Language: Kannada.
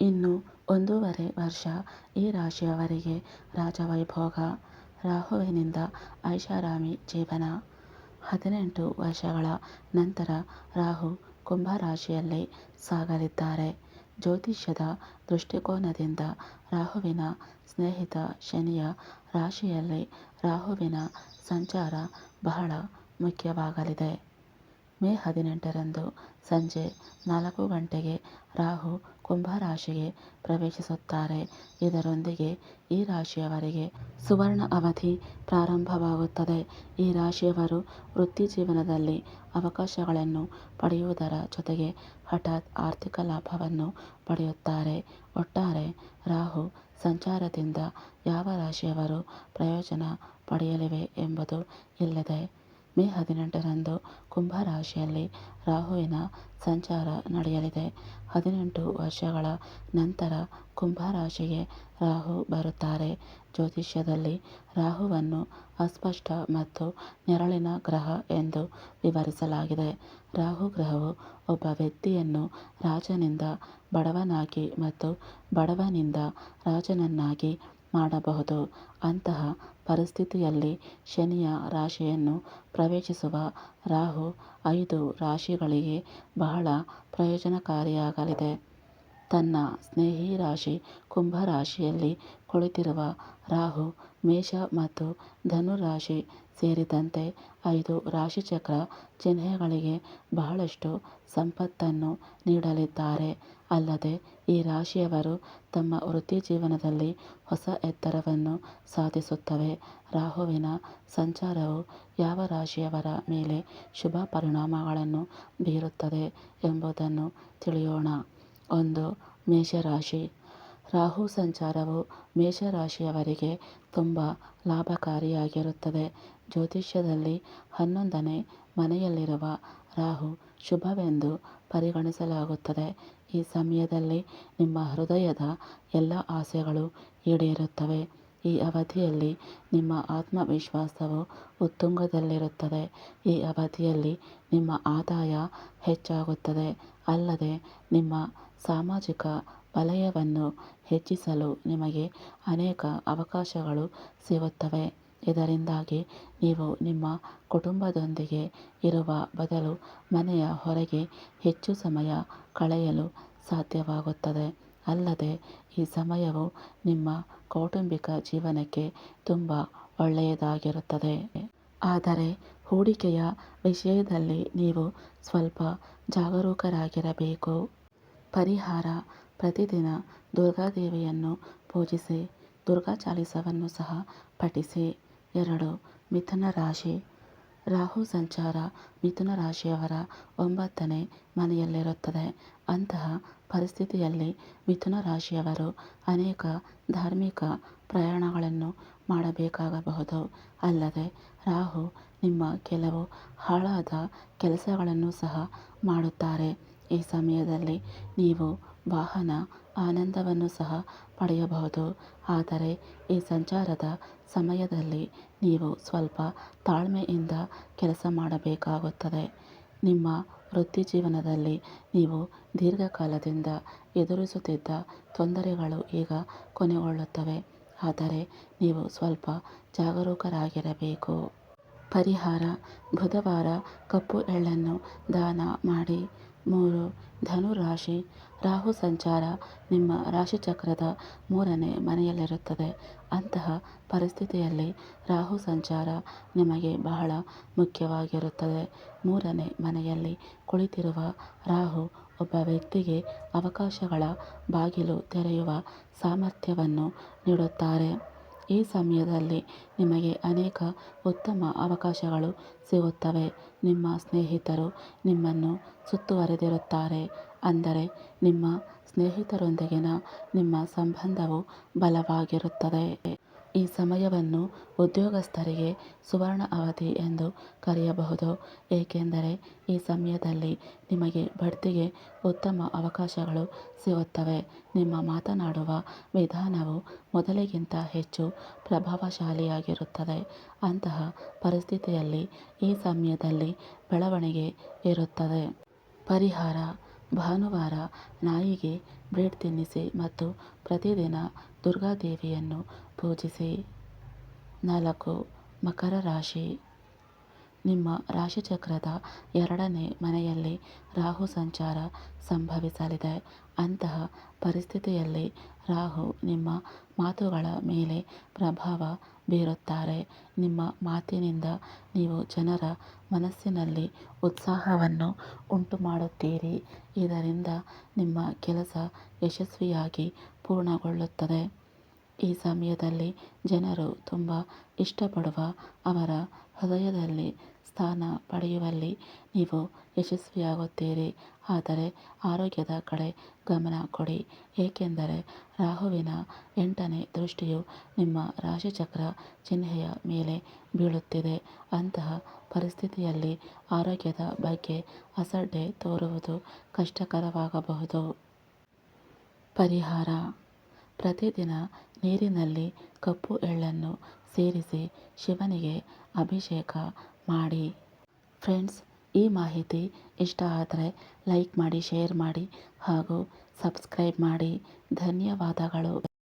ಇನ್ನು ಒಂದೂವರೆ ವರ್ಷ ಈ ರಾಶಿಯವರಿಗೆ ರಾಜವೈಭೋಗ. ರಾಹುವಿನಿಂದ ಐಷಾರಾಮಿ ಜೀವನ. ಹದಿನೆಂಟು ವರ್ಷಗಳ ನಂತರ ರಾಹು ಕುಂಭ ರಾಶಿಯಲ್ಲಿ ಸಾಗಲಿದ್ದಾರೆ. ಜ್ಯೋತಿಷ್ಯದ ದೃಷ್ಟಿಕೋನದಿಂದ ರಾಹುವಿನ ಸ್ನೇಹಿತ ಶನಿಯ ರಾಶಿಯಲ್ಲಿ ರಾಹುವಿನ ಸಂಚಾರ ಬಹಳ ಮುಖ್ಯವಾಗಲಿದೆ. ಮೇ ಹದಿನೆಂಟರಂದು ಸಂಜೆ ನಾಲ್ಕು ಗಂಟೆಗೆ ರಾಹು ಕುಂಭರಾಶಿಗೆ ಪ್ರವೇಶಿಸುತ್ತಾರೆ. ಇದರೊಂದಿಗೆ ಈ ರಾಶಿಯವರಿಗೆ ಸುವರ್ಣ ಅವಧಿ ಪ್ರಾರಂಭವಾಗುತ್ತದೆ. ಈ ರಾಶಿಯವರು ವೃತ್ತಿ ಜೀವನದಲ್ಲಿ ಅವಕಾಶಗಳನ್ನು ಪಡೆಯುವುದರ ಜೊತೆಗೆ ಹಠಾತ್ ಆರ್ಥಿಕ ಲಾಭವನ್ನು ಪಡೆಯುತ್ತಾರೆ. ಒಟ್ಟಾರೆ ರಾಹು ಸಂಚಾರದಿಂದ ಯಾವ ರಾಶಿಯವರು ಪ್ರಯೋಜನ ಪಡೆಯಲಿವೆ ಎಂಬುದು ಇಲ್ಲಿದೆ ಮೇ ಹದಿನೆಂಟರಂದು ಕುಂಭರಾಶಿಯಲ್ಲಿ ರಾಹುವಿನ ಸಂಚಾರ ನಡೆಯಲಿದೆ. ಹದಿನೆಂಟು ವರ್ಷಗಳ ನಂತರ ಕುಂಭ ರಾಶಿಗೆ ರಾಹು ಬರುತ್ತಾರೆ. ಜ್ಯೋತಿಷ್ಯದಲ್ಲಿ ರಾಹುವನ್ನು ಅಸ್ಪಷ್ಟ ಮತ್ತು ನೆರಳಿನ ಗ್ರಹ ಎಂದು ವಿವರಿಸಲಾಗಿದೆ. ರಾಹು ಗ್ರಹವು ಒಬ್ಬ ವ್ಯಕ್ತಿಯನ್ನು ರಾಜನಿಂದ ಬಡವನಾಗಿ ಮತ್ತು ಬಡವನಿಂದ ರಾಜನನ್ನಾಗಿ ಮಾಡಬಹುದು. ಅಂತಹ ಪರಿಸ್ಥಿತಿಯಲ್ಲಿ ಶನಿಯ ರಾಶಿಯನ್ನು ಪ್ರವೇಶಿಸುವ ರಾಹು ಐದು ರಾಶಿಗಳಿಗೆ ಬಹಳ ಪ್ರಯೋಜನಕಾರಿಯಾಗಲಿದೆ. ತನ್ನ ಸ್ನೇಹಿ ರಾಶಿ ಕುಂಭ ರಾಶಿಯಲ್ಲಿ ಕುಳಿತಿರುವ ರಾಹು, ಮೇಷ ಮತ್ತು ಧನು ರಾಶಿ ಸೇರಿದಂತೆ ಐದು ರಾಶಿಚಕ್ರ ಚಿಹ್ನೆಗಳಿಗೆ ಬಹಳಷ್ಟು ಸಂಪತ್ತನ್ನು ನೀಡಲಿದ್ದಾರೆ. ಅಲ್ಲದೆ ಈ ರಾಶಿಯವರು ತಮ್ಮ ವೃತ್ತಿ ಜೀವನದಲ್ಲಿ ಹೊಸ ಎತ್ತರವನ್ನು ಸಾಧಿಸುತ್ತವೆ. ರಾಹುವಿನ ಸಂಚಾರವು ಯಾವ ರಾಶಿಯವರ ಮೇಲೆ ಶುಭ ಪರಿಣಾಮಗಳನ್ನು ಬೀರುತ್ತದೆ ಎಂಬುದನ್ನು ತಿಳಿಯೋಣ. ಒಂದು ಮೇಷರಾಶಿ. ರಾಹು ಸಂಚಾರವು ಮೇಷರಾಶಿಯವರಿಗೆ ತುಂಬ ಲಾಭಕಾರಿಯಾಗಿರುತ್ತದೆ. ಜ್ಯೋತಿಷ್ಯದಲ್ಲಿ ಹನ್ನೊಂದನೇ ಮನೆಯಲ್ಲಿರುವ ರಾಹು ಶುಭವೆಂದು ಪರಿಗಣಿಸಲಾಗುತ್ತದೆ. ಈ ಸಮಯದಲ್ಲಿ ನಿಮ್ಮ ಹೃದಯದ ಎಲ್ಲ ಆಸೆಗಳು ಈಡೇರುತ್ತವೆ. ಈ ಅವಧಿಯಲ್ಲಿ ನಿಮ್ಮ ಆತ್ಮವಿಶ್ವಾಸವು ಉತ್ತುಂಗದಲ್ಲಿರುತ್ತದೆ. ಈ ಅವಧಿಯಲ್ಲಿ ನಿಮ್ಮ ಆದಾಯ ಹೆಚ್ಚಾಗುತ್ತದೆ. ಅಲ್ಲದೆ ನಿಮ್ಮ ಸಾಮಾಜಿಕ ವಲಯವನ್ನು ಹೆಚ್ಚಿಸಲು ನಿಮಗೆ ಅನೇಕ ಅವಕಾಶಗಳು ಸಿಗುತ್ತವೆ. ಇದರಿಂದಾಗಿ ನೀವು ನಿಮ್ಮ ಕುಟುಂಬದೊಂದಿಗೆ ಇರುವ ಬದಲು ಮನೆಯ ಹೊರಗೆ ಹೆಚ್ಚು ಸಮಯ ಕಳೆಯಲು ಸಾಧ್ಯವಾಗುತ್ತದೆ. ಅಲ್ಲದೆ ಈ ಸಮಯವು ನಿಮ್ಮ ಕೌಟುಂಬಿಕ ಜೀವನಕ್ಕೆ ತುಂಬ ಒಳ್ಳೆಯದಾಗಿರುತ್ತದೆ. ಆದರೆ ಹೂಡಿಕೆಯ ವಿಷಯದಲ್ಲಿ ನೀವು ಸ್ವಲ್ಪ ಜಾಗರೂಕರಾಗಿರಬೇಕು. ಪರಿಹಾರ ಪ್ರತಿದಿನ ದುರ್ಗಾದೇವಿಯನ್ನು ಪೂಜಿಸಿ, ದುರ್ಗಾ ಚಾಲಿಸವನ್ನು ಸಹ ಪಠಿಸಿ. ಎರಡು, ಮಿಥುನ ರಾಶಿ. ರಾಹು ಸಂಚಾರ ಮಿಥುನ ರಾಶಿಯವರ ಒಂಬತ್ತನೇ ಮನೆಯಲ್ಲಿರುತ್ತದೆ. ಅಂತಹ ಪರಿಸ್ಥಿತಿಯಲ್ಲಿ ಮಿಥುನ ರಾಶಿಯವರು ಅನೇಕ ಧಾರ್ಮಿಕ ಪ್ರಯಾಣಗಳನ್ನು ಮಾಡಬೇಕಾಗಬಹುದು. ಅಲ್ಲದೆ ರಾಹು ನಿಮ್ಮ ಕೆಲವು ಹಾಳಾದ ಕೆಲಸಗಳನ್ನು ಸಹ ಮಾಡುತ್ತಾರೆ. ಈ ಸಮಯದಲ್ಲಿ ನೀವು ವಾಹನ ಆನಂದವನ್ನು ಸಹ ಪಡೆಯಬಹುದು. ಆದರೆ ಈ ಸಂಚಾರದ ಸಮಯದಲ್ಲಿ ನೀವು ಸ್ವಲ್ಪ ತಾಳ್ಮೆಯಿಂದ ಕೆಲಸ ಮಾಡಬೇಕಾಗುತ್ತದೆ. ನಿಮ್ಮ ವೃತ್ತಿ ಜೀವನದಲ್ಲಿ ನೀವು ದೀರ್ಘಕಾಲದಿಂದ ಎದುರಿಸುತ್ತಿದ್ದ ತೊಂದರೆಗಳು ಈಗ ಕೊನೆಗೊಳ್ಳುತ್ತವೆ. ಆದರೆ ನೀವು ಸ್ವಲ್ಪ ಜಾಗರೂಕರಾಗಿರಬೇಕು. ಪರಿಹಾರ ಬುಧವಾರ ಕಪ್ಪು ಎಳ್ಳನ್ನು ದಾನ ಮಾಡಿ ಮೂರು, ಧನು ರಾಶಿ, ರಾಹು ಸಂಚಾರ, ನಿಮ್ಮ ರಾಶಿಚಕ್ರದ ಮೂರನೇ ಮನೆಯಲ್ಲಿರುತ್ತದೆ. ಅಂತಹ ಪರಿಸ್ಥಿತಿಯಲ್ಲಿ ರಾಹು ಸಂಚಾರ ನಿಮಗೆ ಬಹಳ ಮುಖ್ಯವಾಗಿರುತ್ತದೆ. ಮೂರನೇ ಮನೆಯಲ್ಲಿ ಕುಳಿತಿರುವ ರಾಹು ಒಬ್ಬ ವ್ಯಕ್ತಿಗೆ ಅವಕಾಶಗಳ ಬಾಗಿಲು ತೆರೆಯುವ ಸಾಮರ್ಥ್ಯವನ್ನು ನೀಡುತ್ತಾರೆ. ಈ ಸಮಯದಲ್ಲಿ ನಿಮಗೆ ಅನೇಕ ಉತ್ತಮ ಅವಕಾಶಗಳು ಸಿಗುತ್ತವೆ. ನಿಮ್ಮ ಸ್ನೇಹಿತರು ನಿಮ್ಮನ್ನು ಸುತ್ತುವರೆದಿರುತ್ತಾರೆ. ಅಂದರೆ ನಿಮ್ಮ ಸ್ನೇಹಿತರೊಂದಿಗಿನ ನಿಮ್ಮ ಸಂಬಂಧವು ಬಲವಾಗಿರುತ್ತದೆ. ಈ ಸಮಯವನ್ನು ಉದ್ಯೋಗಸ್ಥರಿಗೆ ಸುವರ್ಣ ಅವಧಿ ಎಂದು ಕರೆಯಬಹುದು. ಏಕೆಂದರೆ ಈ ಸಮಯದಲ್ಲಿ ನಿಮಗೆ ಬಡ್ತಿಗೆ ಉತ್ತಮ ಅವಕಾಶಗಳು ಸಿಗುತ್ತವೆ. ನಿಮ್ಮ ಮಾತನಾಡುವ ವಿಧಾನವು ಮೊದಲಿಗಿಂತ ಹೆಚ್ಚು ಪ್ರಭಾವಶಾಲಿಯಾಗಿರುತ್ತದೆ. ಅಂತಹ ಪರಿಸ್ಥಿತಿಯಲ್ಲಿ ಈ ಸಮಯದಲ್ಲಿ ಬೆಳವಣಿಗೆ ಇರುತ್ತದೆ. ಪರಿಹಾರ, ಭಾನುವಾರ ನಾಯಿಗೆ ಬ್ರೆಡ್ ತಿನ್ನಿಸಿ ಮತ್ತು ಪ್ರತಿದಿನ ದುರ್ಗಾದೇವಿಯನ್ನು ಪೂಜಿಸಿ. ನಾಲ್ಕು, ಮಕರ ರಾಶಿ. ನಿಮ್ಮ ರಾಶಿಚಕ್ರದ ಎರಡನೇ ಮನೆಯಲ್ಲಿ ರಾಹು ಸಂಚಾರ ಸಂಭವಿಸಲಿದೆ. ಅಂತಹ ಪರಿಸ್ಥಿತಿಯಲ್ಲಿ ರಾಹು ನಿಮ್ಮ ಮಾತುಗಳ ಮೇಲೆ ಪ್ರಭಾವ ಬೀರುತ್ತಾರೆ. ನಿಮ್ಮ ಮಾತಿನಿಂದ ನೀವು ಜನರ ಮನಸ್ಸಿನಲ್ಲಿ ಉತ್ಸಾಹವನ್ನು ಉಂಟು ಮಾಡುತ್ತೀರಿ ಇದರಿಂದ ನಿಮ್ಮ ಕೆಲಸ ಯಶಸ್ವಿಯಾಗಿ ಪೂರ್ಣಗೊಳ್ಳುತ್ತದೆ. ಈ ಸಮಯದಲ್ಲಿ ಜನರು ತುಂಬ ಇಷ್ಟಪಡುವ ಅವರ ಹೃದಯದಲ್ಲಿ ಸ್ಥಾನ ಪಡೆಯುವಲ್ಲಿ ನೀವು ಯಶಸ್ವಿಯಾಗುತ್ತೀರಿ. ಆದರೆ ಆರೋಗ್ಯದ ಕಡೆ ಗಮನ ಕೊಡಿ. ಏಕೆಂದರೆ ರಾಹುವಿನ ಎಂಟನೇ ದೃಷ್ಟಿಯು ನಿಮ್ಮ ರಾಶಿಚಕ್ರ ಚಿಹ್ನೆಯ ಮೇಲೆ ಬೀಳುತ್ತಿದೆ. ಅಂತಹ ಪರಿಸ್ಥಿತಿಯಲ್ಲಿ ಆರೋಗ್ಯದ ಬಗ್ಗೆ ಅಸಡ್ಡೆ ತೋರುವುದು ಕಷ್ಟಕರವಾಗಬಹುದು. ಪರಿಹಾರ ಪ್ರತಿದಿನ ನೀರಿನಲ್ಲಿ ಕಪ್ಪು ಎಳ್ಳನ್ನು ಸೇರಿಸಿ ಶಿವನಿಗೆ ಅಭಿಷೇಕ ಮಾಡಿ. ಫ್ರೆಂಡ್ಸ್, ಈ ಮಾಹಿತಿ ಇಷ್ಟ ಆದರೆ ಲೈಕ್ ಮಾಡಿ, ಶೇರ್ ಮಾಡಿ ಹಾಗೂ ಸಬ್ಸ್ಕ್ರೈಬ್ ಮಾಡಿ. ಧನ್ಯವಾದಗಳು.